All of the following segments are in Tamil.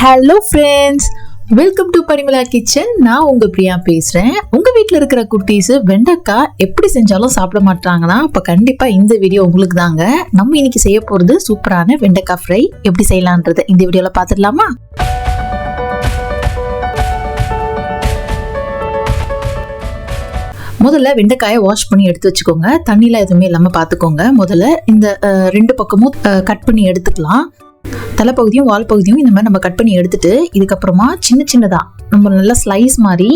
Hello friends welcome to Parimala kitchen நான் உங்கள் பிரியா பேசுகிறேன் உங்கள் வீட்டில் இருக்கிற குட்டீஸ் வெண்டைக்காய் எப்படி செஞ்சாலும் சாப்பிட மாட்டாங்கன்னா அப்போ கண்டிப்பாக இந்த வீடியோ உங்களுக்கு தாங்க நம்ம இன்னைக்கு செய்ய போகிறது சூப்பரான வெண்டைக்காய் ஃப்ரை. எப்படி செய்யலான்றதை இந்த வீடியோவில் பார்த்துடலாமா முதல்ல வெண்டைக்காயை வாஷ் பண்ணி எடுத்து வச்சுக்கோங்க. தண்ணியில் எதுவுமே இல்லாமல் பார்த்துக்கோங்க முதல்ல இந்த ரெண்டு பக்கமும் கட் பண்ணி எடுத்துக்கலாம். தலைப்பகுதியும் வால் பகுதியும் இந்த மாதிரி நம்ம கட் பண்ணி எடுத்துட்டு இதுக்கப்புறமா சின்ன சின்னதாக நம்ம நல்லா ஸ்லைஸ் மாதிரி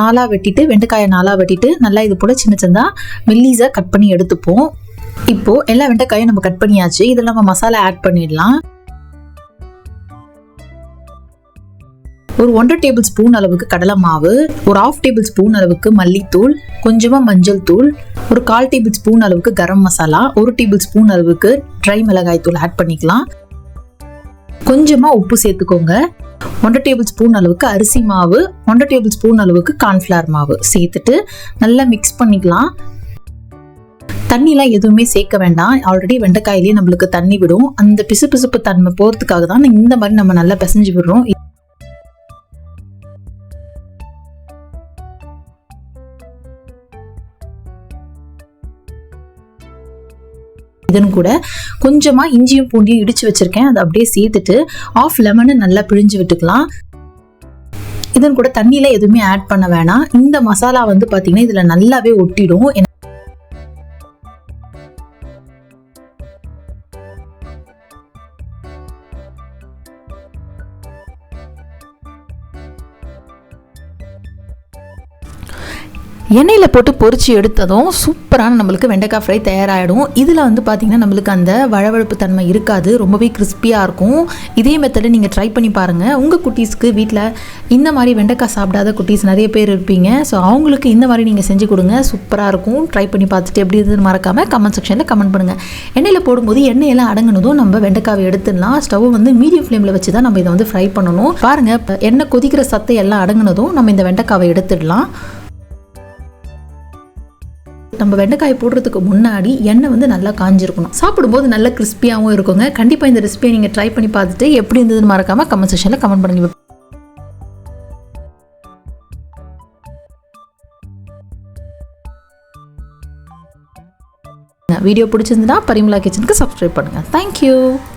நாலாக வெட்டிட்டு வெண்டைக்காயை நாலாக வெட்டிட்டு நல்லா இது போல் சின்ன சின்னதாக மெல்லீஸாக கட் பண்ணி எடுத்துப்போம். இப்போ எல்லா வெண்டைக்காயும் நம்ம கட் பண்ணியாச்சு. இதில் நம்ம மசாலா ஆட் பண்ணிடலாம். ஒரு ஒன்றரை டேபிள் ஸ்பூன் அளவுக்கு கடலை மாவு ஒரு ஆஃப் டேபிள் ஸ்பூன் அளவுக்கு மல்லித்தூள் கொஞ்சமாக மஞ்சள் தூள் ஒரு கால் டேபிள் ஸ்பூன் அளவுக்கு கரம் மசாலா ஒரு டேபிள் ஸ்பூன் அளவுக்கு ட்ரை மிளகாய் தூள் ஆட் பண்ணிக்கலாம். கொஞ்சமாக உப்பு சேர்த்துக்கோங்க. ஒன்றரை டேபிள் ஸ்பூன் அளவுக்கு அரிசி மாவு ஒன்றரை டேபிள் ஸ்பூன் அளவுக்கு கார்ன்ஃப்ளவர் மாவு சேர்த்துட்டு நல்லா மிக்ஸ் பண்ணிக்கலாம். தண்ணிலாம் எதுவுமே சேர்க்க வேண்டாம். ஆல்ரெடி வெண்டைக்காயிலேயே நம்மளுக்கு தண்ணி விடும். அந்த பிசு பிசுப்பு தன்மை போகிறதுக்காக தான் இந்த மாதிரி நம்ம நல்லா பிசைஞ்சு விடுறோம். இதன் கூட கொஞ்சமா இஞ்சியும் பூண்டியும் இடிச்சு வச்சிருக்கேன். அதை அப்படியே சேர்த்துட்டு ஆஃப் லெமனை நல்லா பிழிஞ்சு விட்டுக்கலாம். இதன் கூட தண்ணியில எதுவுமே ஆட் பண்ண வேணாம். இந்த மசாலா வந்து பாத்தீங்கன்னா இதுல நல்லாவே ஒட்டிடும். எண்ணெயில் போட்டு பொறிச்சு எடுத்ததும் சூப்பரான நம்மளுக்கு வெண்டைக்காய் ஃப்ரை தயாராகிடும் இதில் வந்து பார்த்திங்கன்னா நம்மளுக்கு அந்த வழவழப்பு தன்மை இருக்காது. ரொம்பவே கிறிஸ்பியாக இருக்கும். இதே மெத்தடை நீங்கள் ட்ரை பண்ணி பாருங்கள் உங்கள் குட்டீஸ்க்கு வீட்டில் இந்த மாதிரி வெண்டைக்காய் சாப்பிடாத குட்டீஸ் நிறைய பேர் இருப்பீங்க. ஸோ அவங்களுக்கு இந்த மாதிரி நீங்கள் செஞ்சு கொடுங்க. சூப்பராக இருக்கும். ட்ரை பண்ணி பார்த்துட்டு எப்படி இருந்ததுன்னு மறக்காமல் கமெண்ட் செக்ஷனில் கமெண்ட் பண்ணுங்கள் எண்ணெயில் போடும்போது எண்ணெயெல்லாம் அடங்கினதும் நம்ம வெண்டைக்காவை எடுத்துடலாம். ஸ்டவ் வந்து மீடியம் ஃப்ளேமில் வச்சு தான் நம்ம இதை வந்து ஃப்ரை பண்ணணும். பாருங்கள் இப்போ எண்ணெய் கொதிக்கிற சத்தை எல்லாம் அடங்கினதும் நம்ம இந்த வெண்டைக்காவை எடுத்துடலாம். நம்ம வெண்டைக்காய் போடுறதுக்கு முன்னாடி எண்ணெய் வந்து நல்லா காஞ்சிருக்கணும். சாப்பிடும்போது நல்ல கிறிஸ்பியாகவும் இருக்குங்க. கண்டிப்பாக இந்த ரெசிபியை நீங்கள் ட்ரை பண்ணி பார்த்துட்டு எப்படி இருந்ததுன்னு மறக்காமல் கமெண்ட் செக்ஷனில் கமெண்ட் பண்ணுங்க. வீடியோ பிடிச்சிருந்தா பரிமலா கிச்சனுக்கு சப்ஸ்கிரைப் பண்ணுங்கள் தேங்க்யூ